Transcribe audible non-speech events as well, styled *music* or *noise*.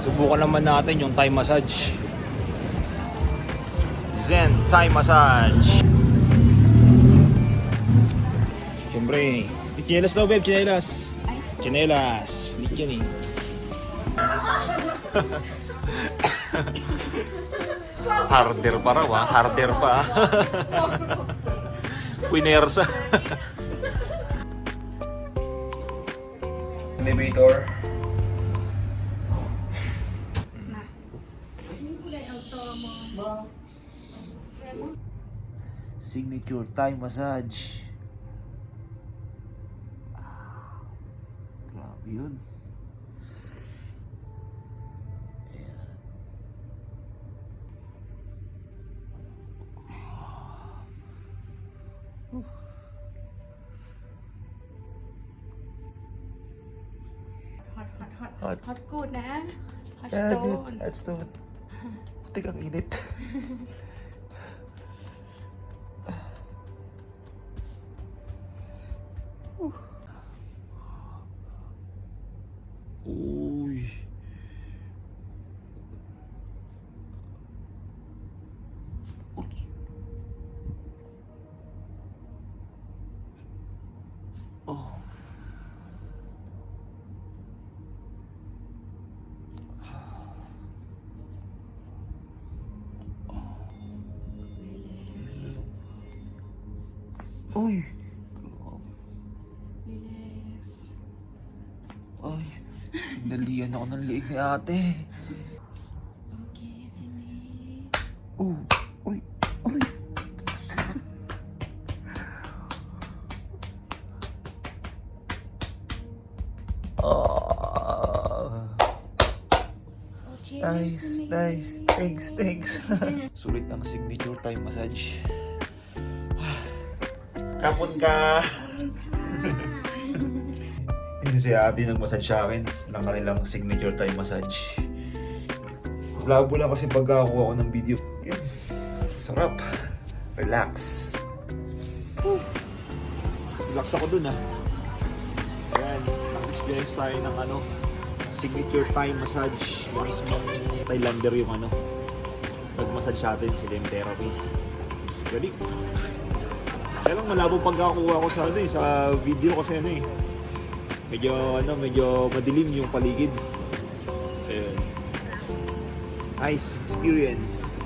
Subukan naman natin yung Thai massage. Zen Thai massage. Siyempre, chinelas daw, babe, chinelas. Chinelas. Need yan eh. Harder pa raw ah. Harder pa. *laughs* Winersa. Elevator. Signature Thai massage. Ah, Grabe yun. Ayan. Hot, hot, hot. Hot. Hot good na. Hot Ah, good. stone. That's the Putik ang init. *laughs* Uh. Uy. Uy. Relax. Ay. Nalian ako ng liig ni ate. Okay, finish. Uh. Uy. Uy. Ah. Okay, Nice, finish. nice. Thanks, thanks. *laughs* Sulit ang signature Thai massage. Kapon ka! *laughs* Yun si ate nag-massage sa akin ng kanilang signature Thai massage. Labo lang kasi pagkakuha ko ng video. Yun. Sarap. Relax. Whew. Relax ako dun ah. Ayan, nag-experience tayo ng ano, signature Thai massage. Yung mismong Thailander yung ano, nag-massage sa atin, sila yung therapy. Galing. Kaya lang malabo pagkakuha ko sa ano eh, sa video kasi ano eh. Medyo ano, medyo madilim yung paligid. Ayun. Nice experience.